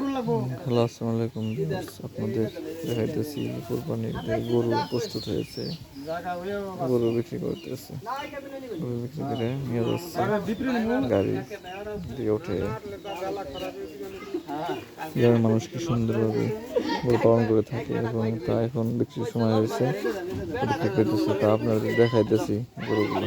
Hello, আসসালামু আলাইকুম। আপনাদের দেখাইতেছি কোরবানির গরু প্রস্তুত হয়েছে। গরু বিক্রি করতেছে। গরু বিক্রি করে নিয়ে যাচ্ছে। গাড়ি দিয়ে উঠে। গ্রামের মানুষ কি সুন্দরভাবে গরু পালন করে থাকে এবং তা এখন বিক্রির সময় হয়েছে। তা আপনাদের দেখাইতেছি গরুগুলো।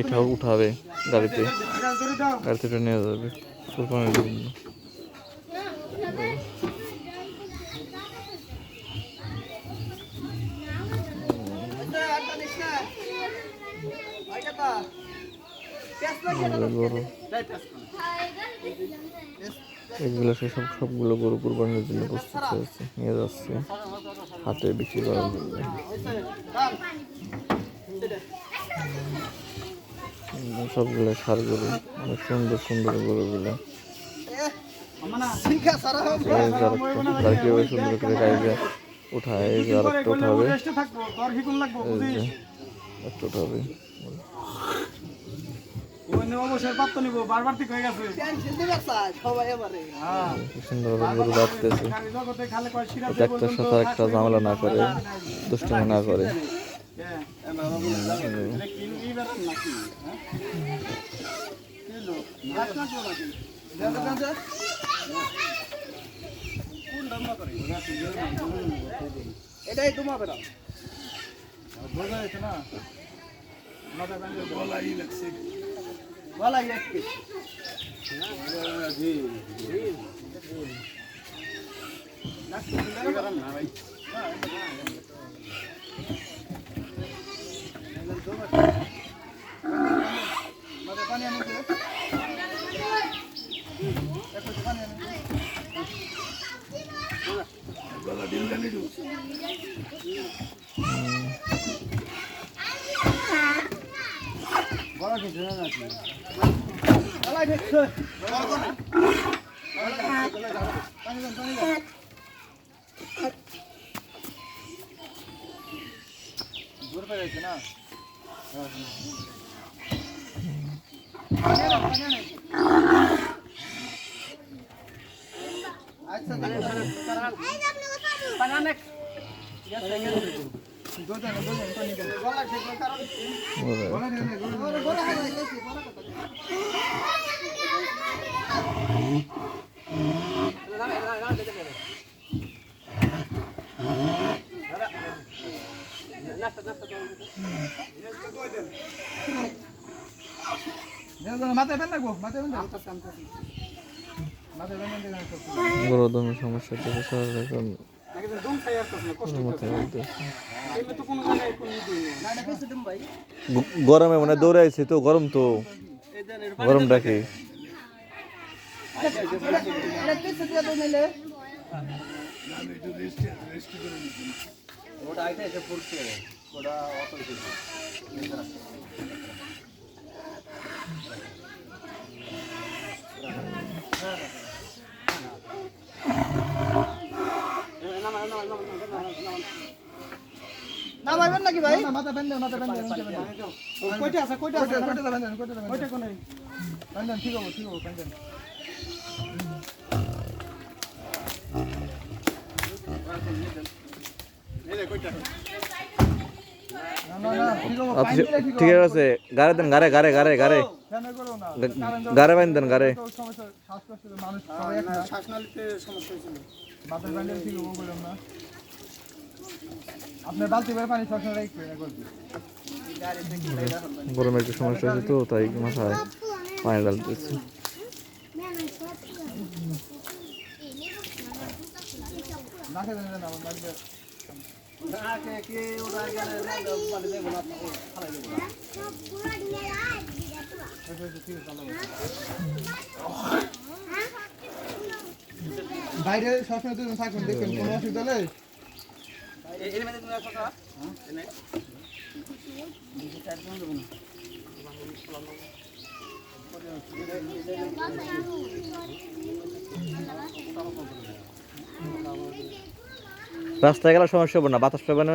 এটাও উঠাবে গাড়িতে। গাড়িতে নিয়ে যাবে। কোরবানির জন্য। এগুলো সে সব সবগুলো গরু কোরবানির জন্য প্রস্তুত হয়েছে। নিয়ে যাচ্ছে। হাটে বিক্রি করার জন্য। সবগুলো সার গরু অনেক সুন্দর সুন্দর গরুগুলো। কীভাবে সুন্দর করে গাড়িতে উঠায় এই যে আরেকটা উঠাবে। একটা উঠাবে। বারবার ঠিক হয়ে হ্যাঁ। একটার সাথে একটা ঝামেলা না করে দুষ্টমি না করে। এটাই তোমার বেটা বোঝা যাচ্ছে না গলাই লাগছে আনতে বড় কিছু না নাকি দূর পেয়ে যাচ্ছে না Nasta, nasta, nasta. মাথায় লাগবো বড় সমস্যা থেকে শহরে এখন গরমে মানে দৌড়াইছে তো গরম তো। গরমটা কি এটা বেশি দিয়ে তো নিলে ওটা আইতে এসে পড়ছে। ওটা অত না নাকি ভাই মাথা বেন মাথা বেন কয়টা আছে ঠিক আছে, গাড়ে দেন গাড়ে গাড়ে গাড়ে গাড়ে। বাইন দেন গাড়ে। তো সমস্যা শ্বাসনালীতে সমস্যা হয়েছিল। মাথায় আপনার বালতি করে পানি সবসময় রাখবে করবে গরমে একটু সমস্যা আছে তো তাই মাথায় পানি ডালতেছি ওরা বাইরে সবসময় দুজন থাকবেন দেখবেন কোনো অসুবিধা নেই। তুমি রাস্তায় গেলে সমস্যা হবে না বাতাস পাবে না।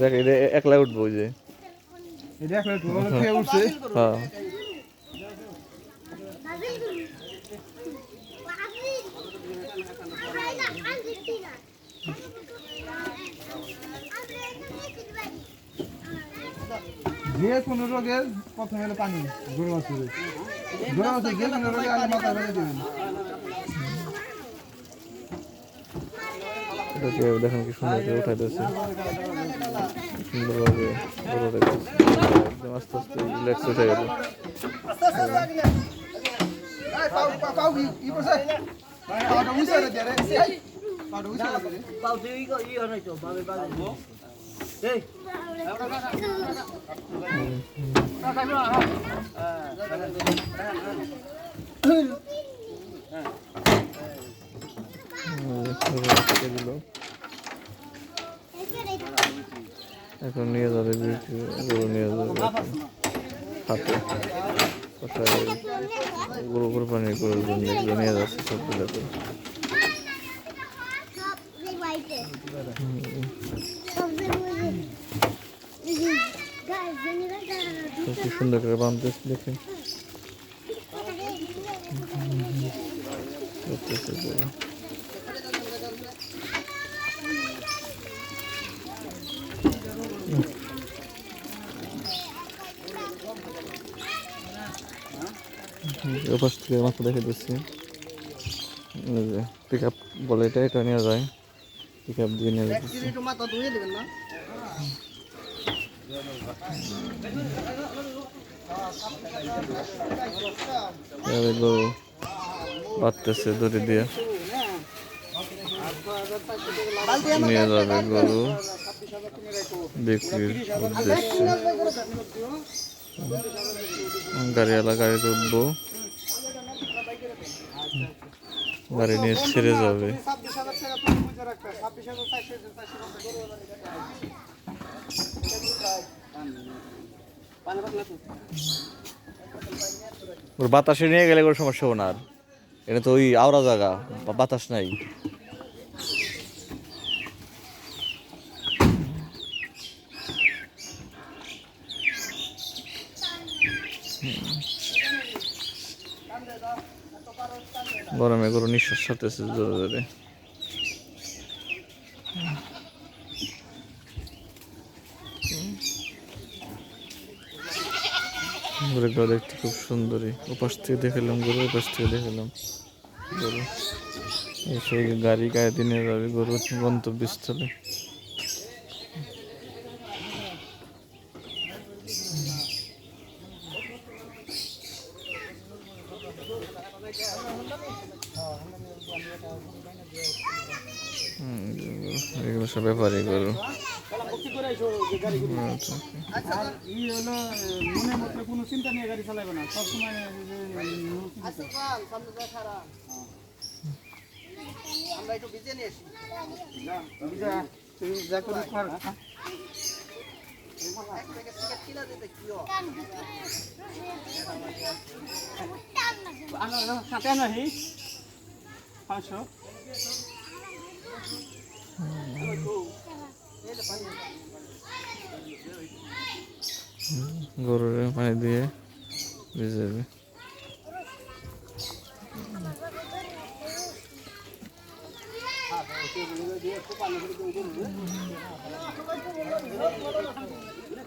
দেখ এটা একলা উঠবো যে। এটা একলা উঠবো উঠছে। হ্যাঁ। যে কোনো রোগের প্রথমে হলো পানি গরু মাছের গরু মাছের যে কোনো রোগে আগে মাথা বেঁধে দেবেন এটাকে দেখেন কি সুন্দর করে উঠাই দিচ্ছে সুন্দরভাবে বড় রেখেছে একদম আস্তে আস্তে রিল্যাক্স উঠে গেল এই এখন নিয়ে যাবে বিক্রি, গরু নিয়ে যাবে। হাতে। কোথায়? গরু কোরবানি গরুর জন্য নিয়ে যাচ্ছে সবগুলোতে। কি সুন্দর করে বাঁধতেছে দেখে। করতেছে গরু। ওপাশ থেকে মাথা দেখে দিচ্ছি। পিক আপ বলে এটা এটা নিয়ে যায়। পিক আপ দিয়ে নিয়ে যাচ্ছে। বাঁধতেছে দড়ি দিয়ে। নিয়ে যাবে গরু। বিক্রির উদ্দেশ্যে। গাড়িওয়ালা গাড়িতে উঠবো গাড়ি নিয়ে ছেড়ে যাবে। ওর বাতাসে নিয়ে গেলে কোনো সমস্যা হবে না আর। এটা তো ওই আওড়া জায়গা বাতাস নাই। গরমে গরু নিঃশ্বাস ছাড়তেছে জোরে জোরে। গরুগুলো দেখতে খুব সুন্দরই ওপাশ থেকে দেখালাম গরু, ওপাশ থেকে দেখালাম গরু। গাড়ি গায়ে দিনে যাবে গরু গন্তব্যস্থলে। এগুলো সব ব্যাপারই গরু। আচ্ছা মধ্যে কোনো চিন্তা নিয়ে চালাবে না আচ্ছা সামনে যা আমরা একটু ভিজে আসি তুমি যা করে কর এক কিনা দিতে কি হয় নাহি পাঁচশো গরুর পানি দিয়ে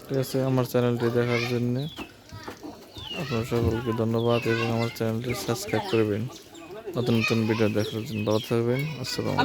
ঠিক আছে, আমার চ্যানেলটি দেখার জন্য আপনার সকলকে ধন্যবাদ এবং আমার চ্যানেলটি সাবস্ক্রাইব করবেন। নতুন নতুন ভিডিও দেখার জন্য ভালো থাকবেন। আসসালামু